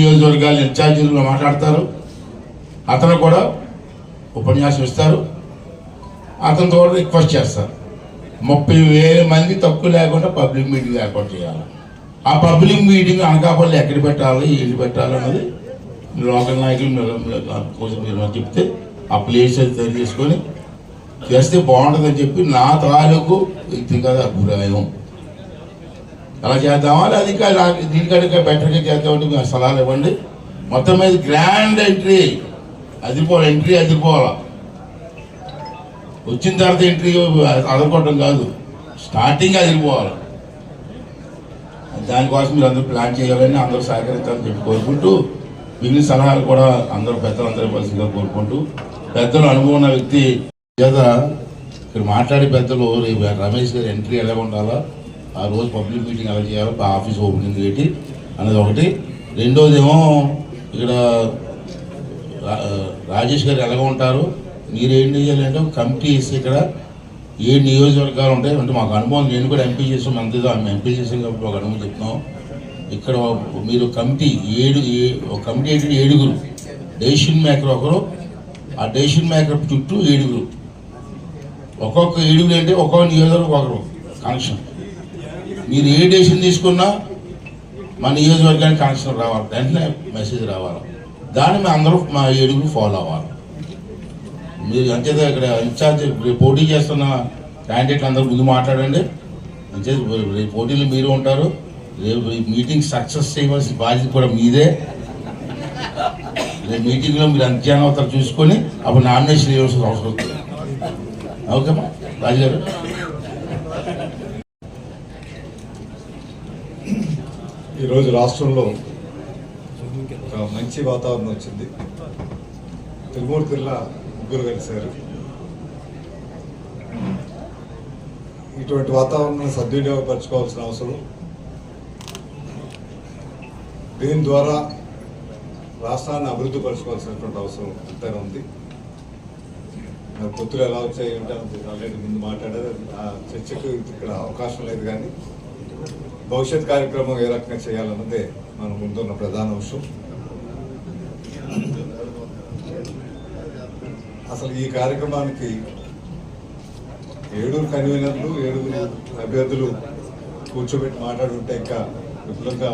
నియోజకవర్గాల ఇన్ఛార్జీలుగా మాట్లాడతారు. అతను కూడా ఉపన్యాసం ఇస్తారు. అతనితో కూడా రిక్వెస్ట్ చేస్తారు. ముప్పై వేల మంది తక్కువ లేకుండా పబ్లిక్ మీటింగ్ ఏర్పాటు చేయాలి. ఆ పబ్లిక్ మీటింగ్ అనకాపల్లి ఎక్కడ పెట్టాలి ఏది పెట్టాలి అన్నది లోకల్ నాయకులు కోసం మీరు చెప్తే ఆ ప్లేస్ అది తయారు చేసుకొని చేస్తే బాగుంటుందని చెప్పి నా తాలూకు వ్యక్తిగత అభిప్రాయం. అలా చేద్దామా అది ఇంకా దీనికంటే బెటర్గా చేద్దామంటే మీరు సలహాలు ఇవ్వండి. మొత్తం మీద గ్రాండ్ ఎంట్రీ అదిపోవాలి ఎంట్రీ అదిరిపోవాలా? వచ్చిన తర్వాత ఎంట్రీ అదనుకోవటం కాదు స్టార్టింగ్ అదిరిపోవాలి. దానికోసం మీరు అందరూ ప్లాన్ చేయాలని అందరూ సహకరించాలని చెప్పి కోరుకుంటూ మిగిలిన సలహాలు కూడా అందరూ పెద్దలు అందరూ పరిస్థితిగా కోరుకుంటూ పెద్దలు అనుభవం ఉన్న వ్యక్తి చేత ఇక్కడ మాట్లాడే పెద్దలు రేపు రమేష్ గారి ఎంట్రీ ఎలా ఉండాలా? ఆ రోజు పబ్లిక్ మీటింగ్ ఎలా చేయాలో ఆఫీస్ ఓపెనింగ్ ఏంటి అనేది ఒకటి. రెండోదేమో ఇక్కడ రా- రాజేష్ గారు ఎలాగ ఉంటారు. మీరు ఏం చేయాలంటే కమిటీ వేసి ఇక్కడ ఏ నియోజకవర్గాలు ఉంటాయి అంటే మాకు అనుభవం నేను కూడా ఎంపీ చేసాం అంతేదో ఎంపీ చేసాం కాబట్టి ఒక అనుభవం చెప్తున్నాం. ఇక్కడ మీరు కమిటీ ఏడు ఒక కమిటీ ఏంటంటే ఏడుగురు. డెసిషన్ మేకర్ ఒకరు ఆ డెసిషన్ మేకర్ చుట్టూ ఏడుగురు. ఒక్కొక్క ఏడుగురు అంటే ఒక్కొక్క నియోజకవర్గం ఒకరు కనెక్షన్. మీరు ఏ డెసిషన్ తీసుకున్నా మా నియోజకవర్గానికి కనెక్షన్ రావాలి. వెంటనే మెసేజ్ రావాలి. దాన్ని మేము అందరూ మా ఏడుగురు ఫాలో అవ్వాలి. మీరు అంచేత ఇక్కడ ఇన్ఛార్జ్ పోటీ చేస్తున్న క్యాండిడేట్లు అందరూ ముందు మాట్లాడండి. అంచేత రేపు పోటీలు మీరు ఉంటారు. రేపు మీటింగ్ సక్సెస్ చేయవలసిన బాధ్యత కూడా మీదే. రేపు మీటింగ్లో మీరు అంత్యాన్ని అవుతారు చూసుకొని అప్పుడు నామినేషన్ ఇవ్వాల్సిన అవసరం ఉంటుంది ఓకేమా? రాజు గారు ఈరోజు రాష్ట్రంలో ఒక మంచి వాతావరణం వచ్చింది. తిరుమూర్తిల్లా ముగ్గురు కలిశారు. ఇటువంటి వాతావరణాన్ని సద్వినియోగపరచుకోవాల్సిన అవసరం. దీని ద్వారా రాష్ట్రాన్ని అభివృద్ధి పరచుకోవాల్సినటువంటి అవసరం ఎంతైనా ఉంది. మరి పొత్తులు ఎలా వచ్చాయి ఏంటో ఆల్రెడీ ముందు మాట్లాడారు. ఆ చర్చకు ఇక్కడ అవకాశం లేదు కానీ భవిష్యత్ కార్యక్రమం ఏ రకంగా చేయాలన్నదే మన ముందున్న ప్రధాన అంశం. అసలు ఈ కార్యక్రమానికి ఏడుగురు కన్వీనర్లు ఏడుగురు అభ్యర్థులు కూర్చోబెట్టి మాట్లాడుంటే ఇంకా విపులంగా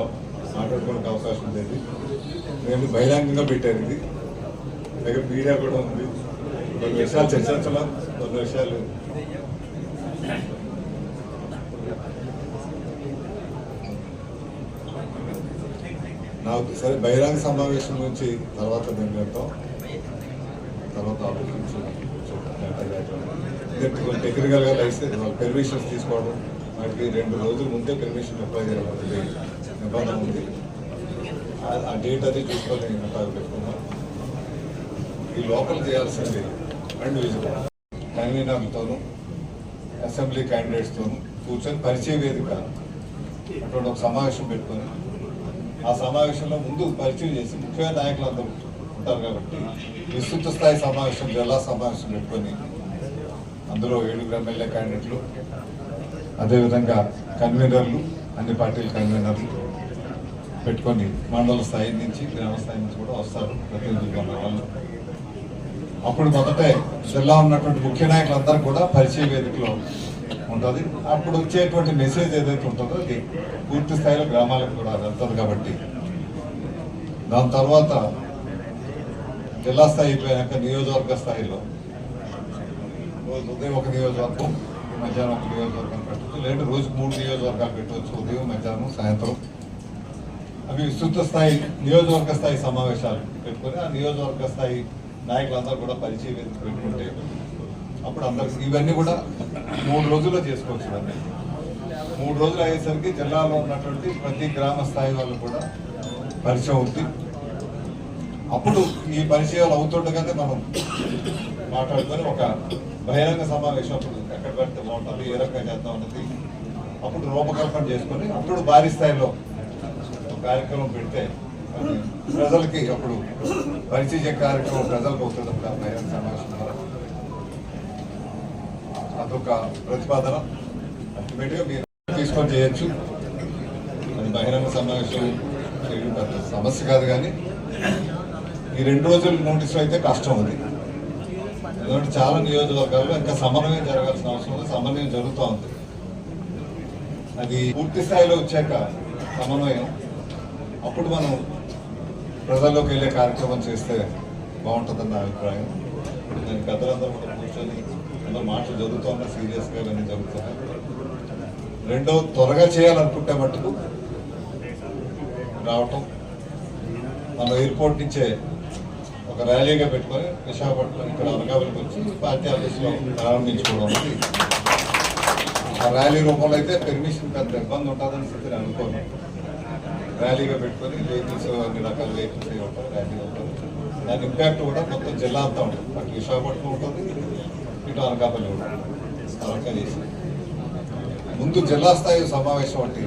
మాట్లాడుకోవడానికి అవకాశం ఉండేది నేను బహిరంగంగా పెట్టాను ఇది. దగ్గర మీడియా కూడా ఉంది. కొన్ని విషయాలు చర్చించడం కొన్ని విషయాలు నాకు సరే బహిరంగ సమావేశం నుంచి తర్వాత నేను వెళ్తాం తర్వాత ఆలోచించడం నుంచి కొంచెం టెక్నికల్గా లైసెన్స్ పెర్మిషన్స్ తీసుకోవడం వాటికి రెండు రోజుల ముందే పెర్మిషన్ అప్లై చేయాలి నిబంధన ఉంది. ఆ- డేట్ అది చూసుకొని నేను పెట్టుకున్నాను ఈ లోకల్ చేయాల్సింది రెండు విజయం కన్వీనర్లతోనూ అసెంబ్లీ క్యాండిడేట్స్తోనూ కూర్చొని పరిచయ వేదిక అటువంటి ఒక సమావేశం పెట్టుకొని ఆ సమావేశంలో ముందు పరిచయం చేసి ముఖ్య నాయకులు అందరూ ఉంటారు కాబట్టి విస్తృత స్థాయి సమావేశం జిల్లా సమావేశం పెట్టుకొని అందులో ఏడుగురు ఎమ్మెల్యే క్యాండిడేట్లు అదేవిధంగా కన్వీనర్లు అన్ని పార్టీల కన్వీనర్లు పెట్టుకొని మండల స్థాయి నుంచి గ్రామ స్థాయి నుంచి కూడా వస్తారు ప్రతినిధులు వాళ్ళు. అప్పుడు మొదట జిల్లా ఉన్నటువంటి ముఖ్య నాయకులందరూ కూడా పరిచయ వేదికలో ఉంటుంది. అప్పుడు వచ్చేటువంటి మెసేజ్ ఏదైతే ఉంటుందో అది పూర్తి స్థాయిలో గ్రామాలకు కూడా వెళ్తుంది కాబట్టి. దాని తర్వాత జిల్లా స్థాయి అయిపోయాక నియోజకవర్గ స్థాయిలో రోజు ఉదయం ఒక నియోజకవర్గం మధ్యాహ్నం ఒక నియోజకవర్గం పెట్టచ్చు. లేదంటే రోజు మూడు నియోజకవర్గాలు పెట్టవచ్చు. ఉదయం మధ్యాహ్నం సాయంత్రం. అవి విస్తృత స్థాయి నియోజకవర్గ స్థాయి సమావేశాలు పెట్టుకొని ఆ నియోజకవర్గ స్థాయి నాయకులందరూ కూడా పరిచయం పెట్టుకుంటే అప్పుడు అందరికి ఇవన్నీ కూడా మూడు రోజుల్లో చేసుకోవచ్చు ఇవన్నీ మూడు రోజులు అయ్యేసరికి జిల్లాలో ఉన్నటువంటి ప్రతి గ్రామ స్థాయి వాళ్ళు కూడా పరిచయం అవుతుంది అప్పుడు ఈ పరిచయాలు అవుతుండగానే మనం మాట్లాడుకొని ఒక బహిరంగ సమావేశం అప్పుడు ఎక్కడ పెడితే బాగుంటుంది ఏ రకంగా చేద్దాం అన్నది అప్పుడు రూపకల్పన చేసుకొని అప్పుడు భారీ స్థాయిలో ఒక కార్యక్రమం పెడితే ప్రజలకి అప్పుడు పరిచయ కార్యక్రమం ప్రజలకు అవుతుంది అప్పుడు బహిరంగ సమావేశం ద్వారా. అదొక ప్రతిపాదన. అల్టిమేట్గా మీరు తీసుకొని చేయొచ్చు. అది బహిరంగ సమావేశం చేయడం పెద్ద సమస్య కాదు కానీ ఈ రెండు రోజుల నోటీసులు అయితే కష్టం ఉంది ఎందుకంటే చాలా నియోజకవర్గాల్లో ఇంకా సమన్వయం జరగాల్సిన అవసరం ఉంది సమన్వయం జరుగుతూ ఉంది. అది పూర్తి స్థాయిలో వచ్చాక సమన్వయం అప్పుడు మనం ప్రజల్లోకి వెళ్ళే కార్యక్రమం చేస్తే బాగుంటుందన్న నా అభిప్రాయం. నేను పెద్దలందరూ కూడా కూర్చొని ఏదో మాటలు జరుగుతున్నా సీరియస్గా ఇవన్నీ జరుగుతున్నాయి రెండో త్వరగా చేయాలనుకుంటే మటుకు రావటం. మన ఎయిర్పోర్ట్ నుంచే ఒక ర్యాలీగా పెట్టుకొని విశాఖపట్నం ఇక్కడ అనకాపల్లికి వచ్చి పార్టీ ఆఫీస్లో ప్రారంభించుకోవడం ఆ ర్యాలీ రూపంలో అయితే పెర్మిషన్ పెద్ద ఇబ్బంది ఉంటుందని చెప్పి నేను అనుకోను. ర్యాలీగా పెట్టుకొని వెహికల్స్ అన్ని రకాల వెహికల్స్ ర్యాలీ ఉంటుంది దాని ఇంపాక్ట్ కూడా మొత్తం జిల్లా అంతా ఉంటుంది. అటు విశాఖపట్నం ఉంటుంది ఇటు అనకాపల్లి ఉంటుంది ముందు జిల్లా స్థాయి సమావేశం అంటే